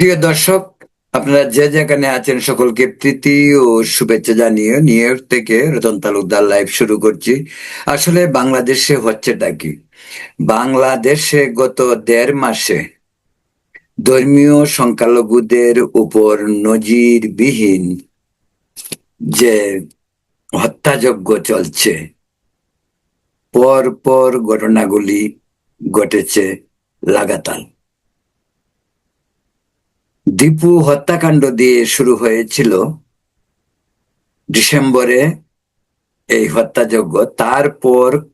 প্রিয় দর্শক, আপনারা যে যেখানে আছেন সকলকে প্রীতি ও শুভেচ্ছা জানিয়ে নিউ ইয়র্ক থেকে রতন তালুকদার লাইভ শুরু করছি। আসলে বাংলাদেশে হচ্ছেটা কি? বাংলাদেশে গত দেড় মাসে ধর্মীয় সংখ্যালঘুদের উপর নজিরবিহীন যে হত্যাযজ্ঞ চলছে পর পর ঘটনাগুলি ঘটেছে লাগাতার। দীপু হত্যাকাণ্ড দিয়ে শুরু হয়েছিল ডিসেম্বরে এই হত্যাযজ্ঞ। তারপর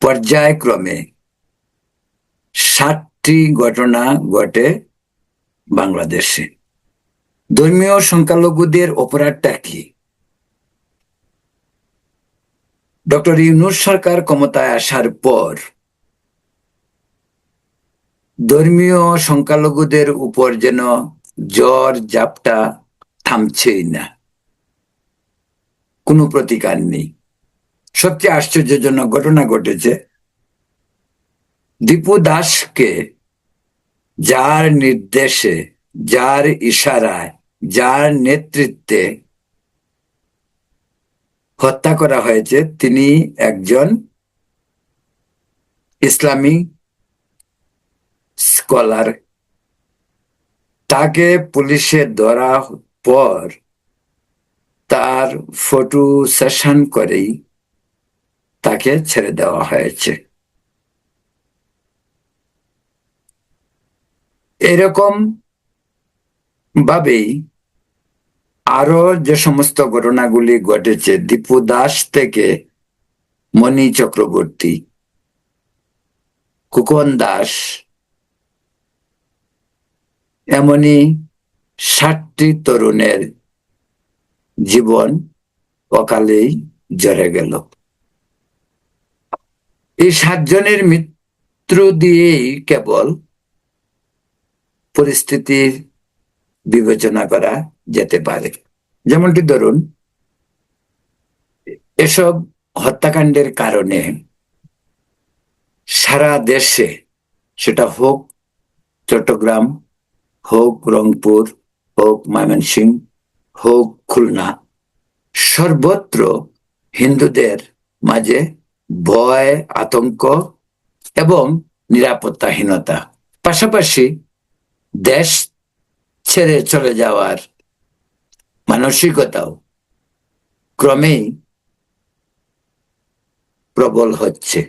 পর্যায়ক্রমে ষাটটি ঘটনা ঘটে বাংলাদেশে। ধর্মীয় সংখ্যালঘুদের অপরাধটা কি? ডক্টর ইউনুস সরকার ক্ষমতায় আসার পর ধর্মীয় সংখ্যালঘুদের উপর যেন জ্বর, জাপটা থামছেই না। কোনো প্রতিকার নেই। সবচেয়ে আশ্চর্যজনক ঘটনা ঘটেছে। দীপু দাসকে যার নির্দেশে, যার ইশারায়, যার নেতৃত্বে হত্যা করা হয়েছে, তিনি একজন ইসলামী স্কলার তাকে পুলিশে ধরা পর তার ফটো সেশন করেই তাকে ছেড়ে দেওয়া হয়েছে। এরকম ভাবেই আরও যে সমস্ত ঘটনাগুলি ঘটেছে, দীপু দাস থেকে মণি চক্রবর্তী কুকন দাস এমনই ষাটটি তরুণের জীবন অকালেই জড়ে গেল। এই সাতজনের মৃত্যু দিয়েই কেবল পরিস্থিতির বিবেচনা করা যেতে পারে। যেমনটি ধরুন, এসব হত্যাকাণ্ডের কারণে সারা দেশে, সেটা হোক চট্টগ্রাম হোক রংপুর, হোক ময়মনসিং, হোক খুলনা, সর্বত্র হিন্দুদের মাঝে ভয়, আতঙ্ক এবং নিরাপত্তাহীনতা। পাশাপাশি দেশ ছেড়ে চলে যাওয়ার মানসিকতাও ক্রমেই প্রবল হচ্ছে।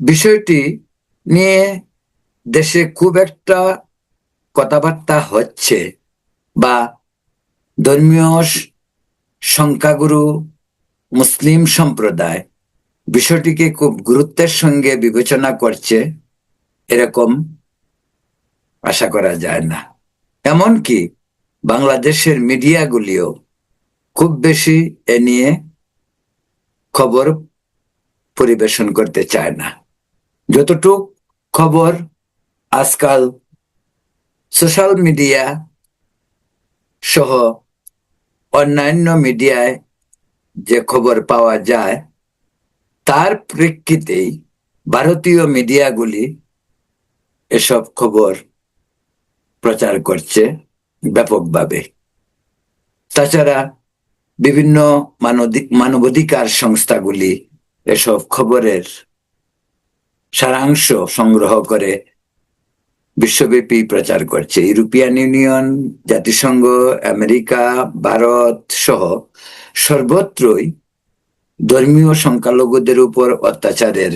বিষয়টি নিয়ে দেশে খুব একটা কথাবার্তা হচ্ছে বা ধর্মীয় সংখ্যাগুরু মুসলিম সম্প্রদায় বিষয়টিকে খুব গুরুত্বের সঙ্গে বিবেচনা করছে, এরকম আশা করা যায় না। এমনকি বাংলাদেশের মিডিয়াগুলিও খুব বেশি এ নিয়ে খবর পরিবেশন করতে চায় না। যতটুক খবর আজকাল সোশ্যাল মিডিয়া সহ অন্যান্য মিডিয়ায় যে খবর পাওয়া যায়, তার প্রেক্ষিতেই ভারতীয় মিডিয়াগুলি এসব খবর প্রচার করছে ব্যাপকভাবে। তাছাড়া বিভিন্ন মানবাধিকার সংস্থাগুলি এসব খবরের সারাংশ সংগ্রহ করে বিশ্বব্যাপী প্রচার করছে। ইউরোপিয়ান ইউনিয়ন, জাতিসংঘ, আমেরিকা, ভারত সহ সর্বত্রই ধর্মীয় সংখ্যালঘুদের উপর অত্যাচারের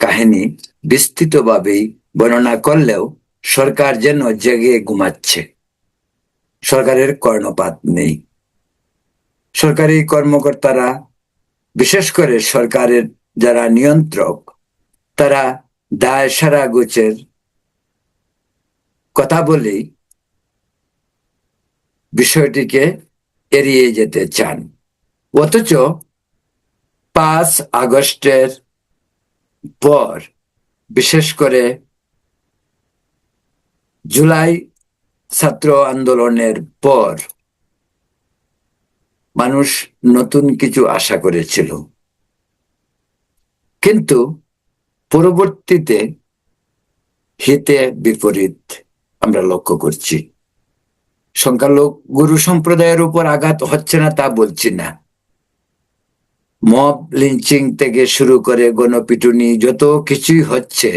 কাহিনী বিস্তৃতভাবেই বর্ণনা করলেও সরকার যেন জেগে ঘুমাচ্ছে। সরকারের কর্ণপাত নেই। সরকারি কর্মকর্তারা, বিশেষ করে সরকারের যারা নিয়ন্ত্রক, তারা দায় সারা গোছের কথা বলেই বিষয়টিকে এড়িয়ে যেতে চান। অথচ পাঁচ আগস্টের পর, বিশেষ করে জুলাই ছাত্র আন্দোলনের পর, মানুষ নতুন কিছু আশা করেছিল। কিন্তু পরবর্তীতে হিতে বিপরীত। আমরা লক্ষ্য করছি। সংখ্যালঘু সম্প্রদায়ের উপর আঘাত হচ্ছে না তা বলছি না। মব লিঞ্চিং থেকে শুরু করে গণপিটুনি যত কিছুই হচ্ছে,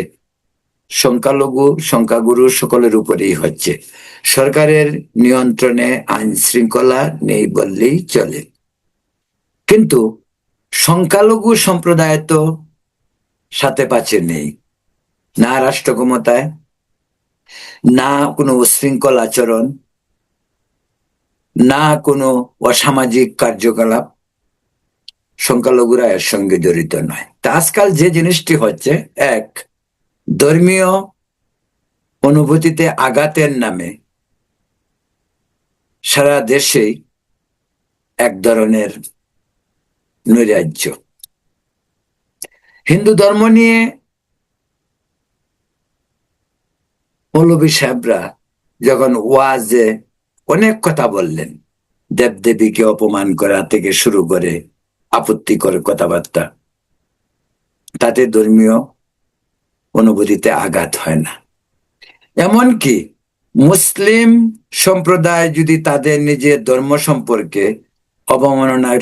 সংখ্যালঘু, সংখ্যাগুরু সকলের উপরেই হচ্ছে। সরকারের নিয়ন্ত্রণে আইন শৃঙ্খলা নেই বললেই চলে। কিন্তু সংখ্যালঘু সম্প্রদায় তো সাথে পাচ্ছে নেই। না রাষ্ট্র ক্ষমতায় না কোনো উশৃঙ্খল আচরণ, না কোনো অসামাজিক কার্যকলাপ, সংখ্যালঘুরা এর সঙ্গে জড়িত নয়। তা আজকাল যে জিনিসটি হচ্ছে, এক, ধর্মীয় অনুভূতিতে আঘাতের নামে সারা দেশেই এক ধরনের নৈরাজ্য। হিন্দু ধর্ম নিয়ে মৌলবী সাহেবরা যখন ওয়াজে অনেক কথা বললেন, দেবদেবীকে অপমান করা থেকে শুরু করে আপত্তিকর কথাবার্তা, তাতে ধর্মীয় অনুভূতিতে আঘাত হয় না। এমনকি মুসলিম সম্প্রদায় যদি তাদের নিজের ধর্ম সম্পর্কে অবমাননার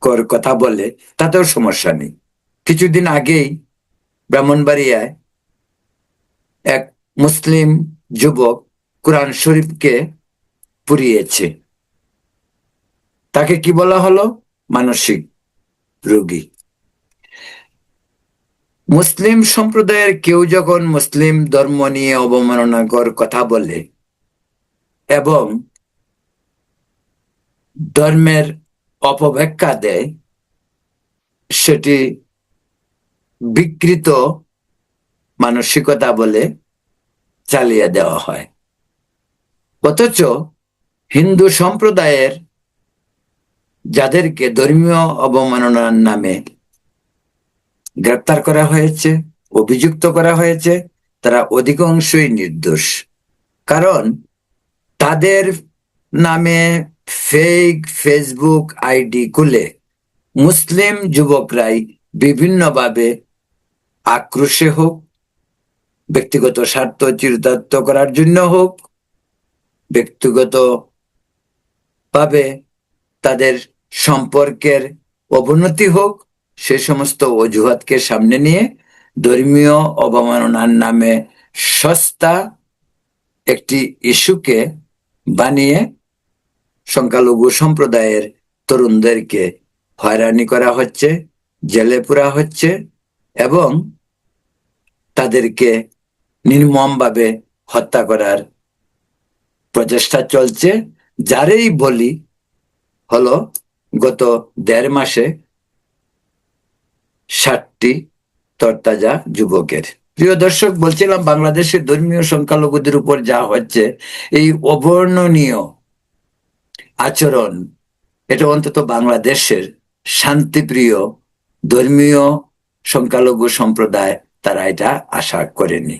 কর কথা বলে, তাতেও সমস্যা নেই। কিছুদিন আগেই ব্রাহ্মণবাড়িয়ায় এক মুসলিম যুবক কোরআন শরীফকে পুড়িয়েছে। তাকে কি বলা হলো? মানসিক রোগী। মুসলিম সম্প্রদায়ের কেউ যখন মুসলিম ধর্ম নিয়ে অবমাননাকর কথা বলে এবং ধর্মের অপব্যাখ্যা দেয়, সেটি বিকৃত মানসিকতা বলে চালিয়ে দেওয়া হয়। অথচ হিন্দু সম্প্রদায়ের যাদেরকে ধর্মীয় অবমাননার নামে গ্রেপ্তার করা হয়েছে, অভিযুক্ত করা হয়েছে, তারা অধিকাংশই নির্দোষ। কারণ তাদের নামে ফেক ফেসবুক আইডি খুলে মুসলিম যুবকরাই বিভিন্নভাবে আক্রোশে হোক ব্যক্তিগত স্বার্থ চিরতার্থ করার জন্য হোক, ব্যক্তিগত ভাবে তাদের সম্পর্কের অবনতি হোক, সে সমস্ত অজুহাতকে সামনে নিয়ে ধর্মীয় অবমাননার নামে সস্তা একটি ইস্যুকে বানিয়ে সংখ্যালঘু সম্প্রদায়ের তরুণদেরকে হয়রানি করা হচ্ছে, জেলে পুরা হচ্ছে এবং তাদেরকে নির্মমভাবে হত্যা করার প্রচেষ্টা চলছে। যারেই বলি, হলো গত দেড় মাসে ষাটটি তরতাজা যুবকের। প্রিয় দর্শক, বলছিলাম বাংলাদেশের ধর্মীয় সংখ্যালঘুদের উপর যা হচ্ছে, এই অবর্ণনীয় আচরণ, এটা অন্তত বাংলাদেশের শান্তিপ্রিয় ধর্মীয় সংখ্যালঘু সম্প্রদায়, তারা এটা আশা করেনি।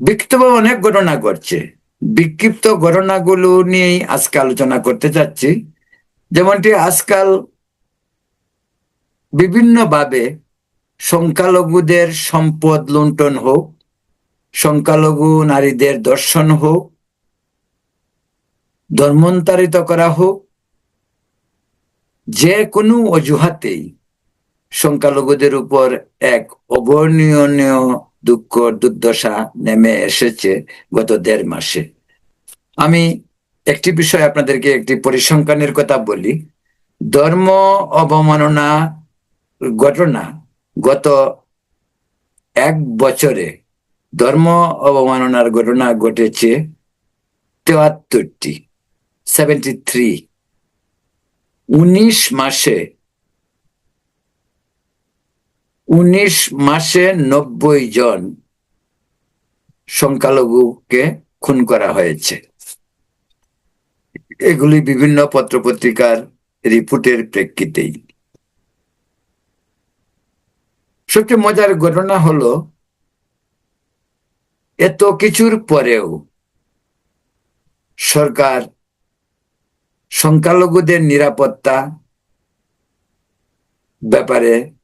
বিক্ষিপ্ত অনেক ঘটনা ঘটছে। বিক্ষিপ্ত ঘটনাগুলো নিয়েই আজকে আলোচনা করতে চাচ্ছি। যেমনটি আজকাল বিভিন্নভাবে সংখ্যালঘুদের সম্পদ লুণ্ঠন হোক, সংখ্যালঘু নারীদের দর্শন হোক, ধর্মান্তরিত করা হোক, যে কোনো অজুহাতেই সংখ্যালঘুদের উপর এক অবর্ণনীয় দুঃখ, দুর্দশা নেমে এসেছে গত দেড় মাসে। আমি একটি বিষয় আপনাদেরকে একটি পরিসংখ্যানের কথা বলি। ধর্ম অবমাননা ঘটনা গত এক বছরে ধর্ম অবমাননার ঘটনা ঘটেছে তেয়াত্তরটি সেভেন্টি থ্রি উনিশ মাসে উনিশ মাসে নব্বই জন সংখ্যালঘুকে খুন করা হয়েছে। এগুলি বিভিন্ন পত্রপত্রিকার রিপোর্টের প্রেক্ষিতেই। সবচেয়ে মজার ঘটনা হলো, এত কিছুর পরেও সরকার সংখ্যালঘুদের নিরাপত্তা ব্যাপারে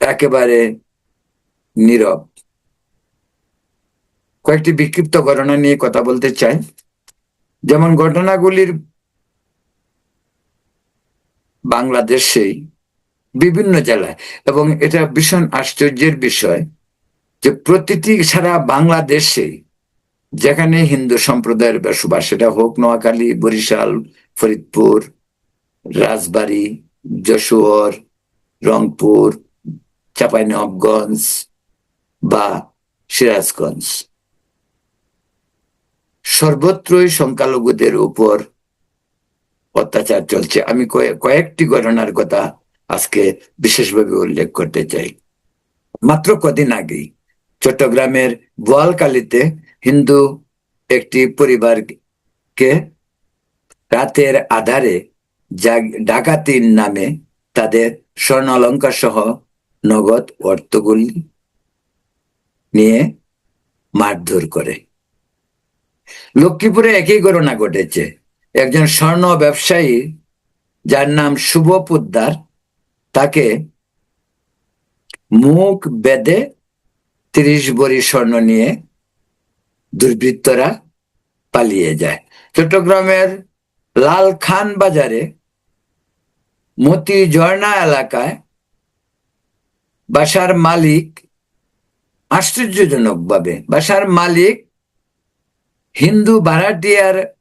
একেবারে নীরব। কয়েকটি বিক্ষিপ্ত ঘটনা নিয়ে কথা বলতে চাই। যেমন ঘটনাগুলির বাংলাদেশেই বিভিন্ন জেলায়, এবং এটা ভীষণ আশ্চর্যের বিষয় যে প্রতিটি সারা বাংলাদেশে যেখানে হিন্দু সম্প্রদায়ের বসবাস, সেটা হোক নোয়াখালী, বরিশাল, ফরিদপুর, রাজবাড়ী, যশোর, রংপুর চাঁপাইনবাবগঞ্জ বা সিরাজগঞ্জ সর্বত্রই সংখ্যালঘুদের উপর অত্যাচার চলছে। আমি কয়ে- কয়েকটি ঘটনার কথা আজকে বিশেষভাবে উল্লেখ করতে চাই। মাত্র কদিন আগেই চট্টগ্রামের বোয়ালকালীতে হিন্দু একটি পরিবারকে রাতের আধারে ডাকাতির নামে তাদের স্বর্ণ অলঙ্কার সহ নগদ অর্থগুলি নিয়ে মারধর করে। লক্ষ্মীপুরে একই ঘটনা ঘটেছে। একজন স্বর্ণ ব্যবসায়ী, যার নাম শুভ পোদ্দার, তাকে মুখ বেদে তিরিশ বড়ি স্বর্ণ নিয়ে দুর্বৃত্তরা পালিয়ে যায়। চট্টগ্রামের লাল খান বাজারে মতি ঝর্ণা এলাকায় বাসার মালিক আশ্চর্যজনক ভাবে বাসার মালিক হিন্দু ভাড়াটিয়ার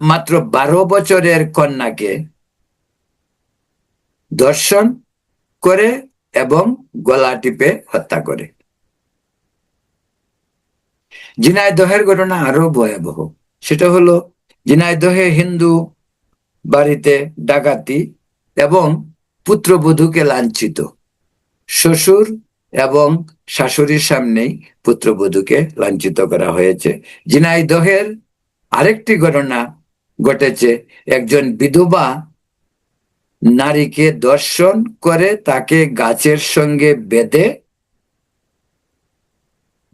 মাত্র বারো বছরের কন্যাকে দর্শন করে এবং গলা টিপে হত্যা করে। ঝিনাইদহের ঘটনা আরও ভয়াবহ। সেটা হলো, ঝিনাইদহে হিন্দু বাড়িতে ডাকাতি এবং পুত্রবধূকে লাঞ্ছিত। শ্বশুর এবং শাশুড়ির সামনেই পুত্রবধূকে লাঞ্ছিত করা হয়েছে। ঝিনাইদহের আরেকটি ঘটনা ঘটেছে। একজন বিধবা নারীকে দর্শন করে তাকে গাছের সঙ্গে বেঁধে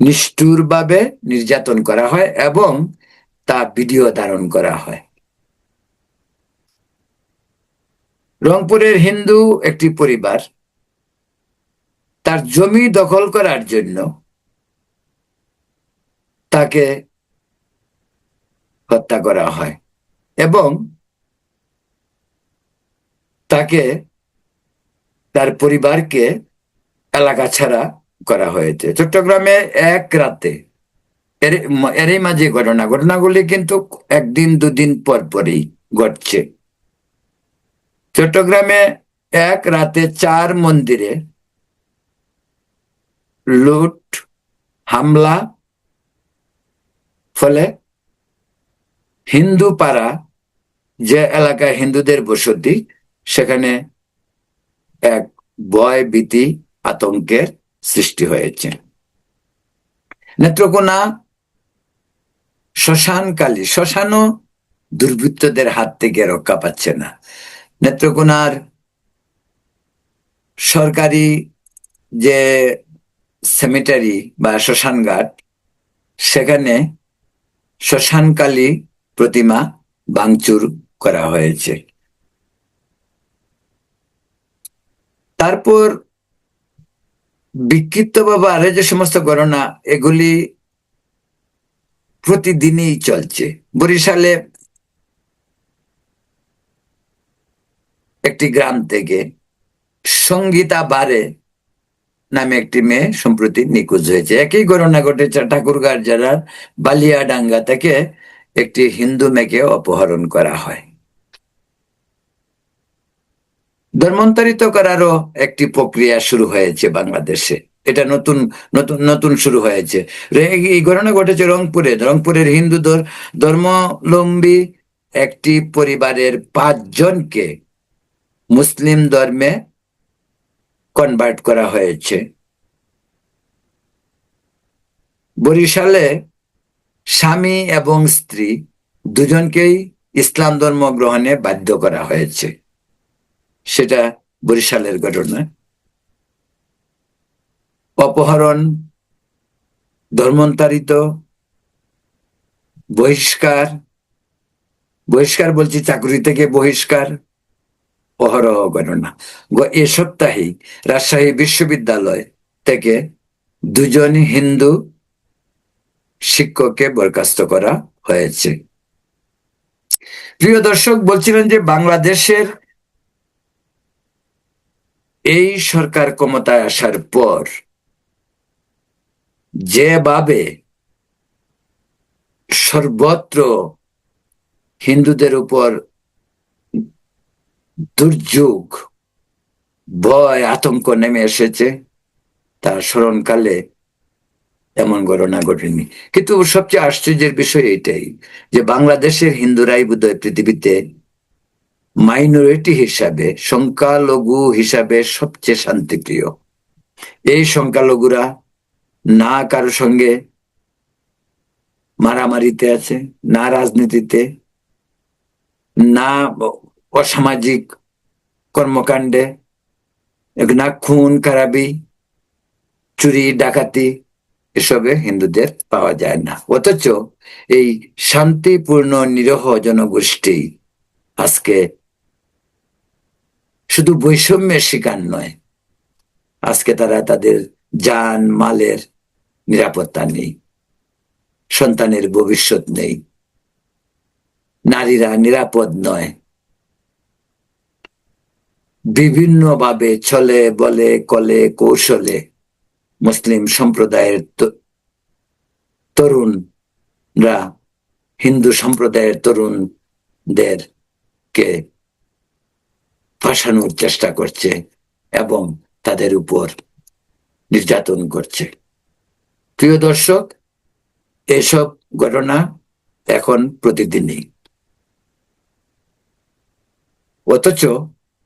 নিষ্ঠুরভাবে নির্যাতন করা হয় এবং তা ভিডিও ধারণ করা হয়। রংপুরের হিন্দু একটি পরিবার তার জমি দখল করার জন্য তাকে হত্যা করা হয় এবং তাকে তার পরিবারকে এলাকা ছাড়া করা হয়েছে। চট্টগ্রামে এক রাতে এর এরই মাঝে ঘটনা। ঘটনাগুলি কিন্তু একদিন দুদিন পর পরই ঘটছে। চট্টগ্রামে এক রাতে চার মন্দিরে লুট, হামলা, ফলে হিন্দু পাড়া যে এলাকায় হিন্দুদের বসতি, সেখানে এক ভয় ভীতি আতঙ্কের সৃষ্টি হয়েছে। নেত্রকোনা, শ্মশানকালী, শ্মশানও দুর্বৃত্তদের হাত থেকে রক্ষা পাচ্ছে না। নেত্রকোনার সরকারি যে সেমিটারি বা শ্মশানঘাট, সেখানে শ্মশানকালী প্রতিমা ভাঙচুর করা হয়েছে। তারপর বিক্ষিপ্ত আরে যে সমস্ত ঘটনা এগুলি প্রতিদিনই চলছে। বরিশালে একটি গ্রাম থেকে সঙ্গীতা বারে নামে একটি মেয়ে সম্প্রতি নিখোঁজ হয়েছে। একই ঘটনা ঘটেছে ঠাকুরগাঁর জেলার বালিয়াডাঙ্গা থেকে একটি হিন্দু মেয়েকে অপহরণ করা হয়। ধর্মান্তরিত করারও একটি প্রক্রিয়া শুরু হয়েছে বাংলাদেশে। এটা নতুন নতুন নতুন শুরু হয়েছে। এই ঘটনা ঘটেছে রংপুরে। রংপুরের হিন্দু ধর- ধর্মাবলম্বী একটি পরিবারের পাঁচজনকে মুসলিম ধর্মে কনভার্ট করা হয়েছে। বরিশালে স্বামী এবং স্ত্রী দুজনকেই ইসলাম ধর্ম গ্রহণে বাধ্য করা হয়েছে। সেটা বরিশালের ঘটনা। অপহরণ, ধর্মান্তরিত, বহিষ্কার। বহিষ্কার বলছি চাকরি থেকে বহিষ্কার। অহরহ ঘটনা এ সপ্তাহেই রাজশাহী বিশ্ববিদ্যালয় থেকে দুজন হিন্দু শিক্ষককে বরখাস্ত করা হয়েছে। প্রিয় দর্শক, বলছিলেন যে বাংলাদেশের এই সরকার ক্ষমতায় আসার পর যেভাবে সর্বত্র হিন্দুদের উপর দুর্যোগ, ভয়, আতঙ্ক নেমে এসেছে। তার স্মরণকালে এমন ঘটনা ঘটেনি। কিন্তু সবচেয়ে আশ্চর্যের বিষয় এটাই যে বাংলাদেশের হিন্দুরাই বোধহয় পৃথিবীতে মাইনরিটি হিসাবে, সংখ্যালঘু হিসাবে সবচেয়ে শান্তিপ্রিয়। এই সংখ্যালঘুরা না কারও সঙ্গে মারামারিতে আছে, না রাজনীতিতে, না অসামাজিক কর্মকাণ্ডে না খুন, খারাপি, চুরি, ডাকাতি, এসবে হিন্দুদের পাওয়া যায় না। অথচ এই শান্তিপূর্ণ, নিরহ জনগোষ্ঠী আজকে শুধু বৈষম্যের শিকার নয়, আজকে তারা তাদের যান, মালের নিরাপত্তা নেই, সন্তানের ভবিষ্যৎ নেই, নারীরা নিরাপদ নয়। বিভিন্নভাবে চলে, বলে, কলে, কৌশলে মুসলিম সম্প্রদায়ের তরুণরা, হিন্দু সম্প্রদায়ের তরুণদের কে ফাঁসানোর চেষ্টা করছে এবং তাদের উপর নির্যাতন করছে। প্রিয় দর্শক, এসব ঘটনা এখন প্রতিদিনই। অথচ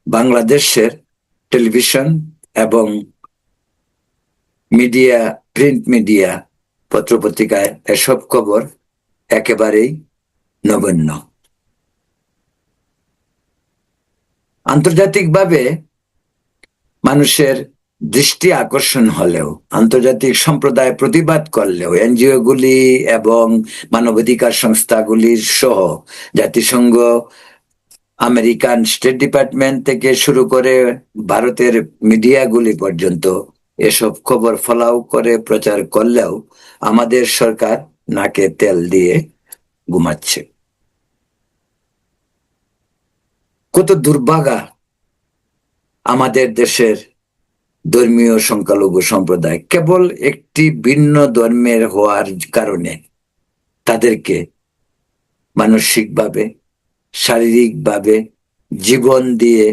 বাংলাদেশের টেলিভিশন এবং মিডিয়া, প্রিন্ট মিডিয়া পত্রপত্রিকায় এসব খবর একেবারেই নগণ্য। আন্তর্জাতিকভাবে মানুষের দৃষ্টি আকর্ষণ হলেও, আন্তর্জাতিক সম্প্রদায় প্রতিবাদ করলেও এনজিও গুলি এবং মানবাধিকার সংস্থাগুলির সহ জাতিসংঘ আমেরিকান স্টেট ডিপার্টমেন্ট থেকে শুরু করে ভারতের মিডিয়াগুলি পর্যন্ত এসব খবর ফলাও করে, প্রচার করলেও আমাদের সরকার নাকে তেল দিয়ে ঘুমাচ্ছে। কত দুর্ভাগা আমাদের দেশের ধর্মীয় সংখ্যালঘু সম্প্রদায়। কেবল একটি ভিন্ন ধর্মের হওয়ার কারণে তাদেরকে মানসিকভাবে শারীরিকভাবে জীবন দিয়ে,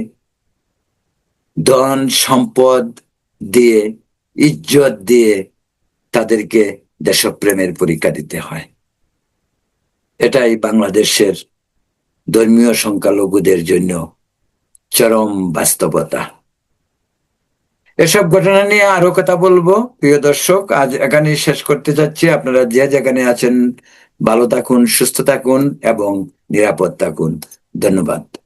ধন সম্পদ দিয়ে, ইজ্জত দিয়ে তাদেরকে দেশপ্রেমের পরীক্ষা দিতে হয়। এটাই বাংলাদেশের ধর্মীয় সংখ্যালঘুদের জন্য চরম বাস্তবতা। এসব ঘটনা নিয়ে আরও কথা বলব। প্রিয় দর্শক, আজ এখানে শেষ করতে চাচ্ছি আপনারা যে যেখানে আছেন ভালো থাকুন সুস্থ থাকুন এবং নিরাপদ থাকুন। ধন্যবাদ।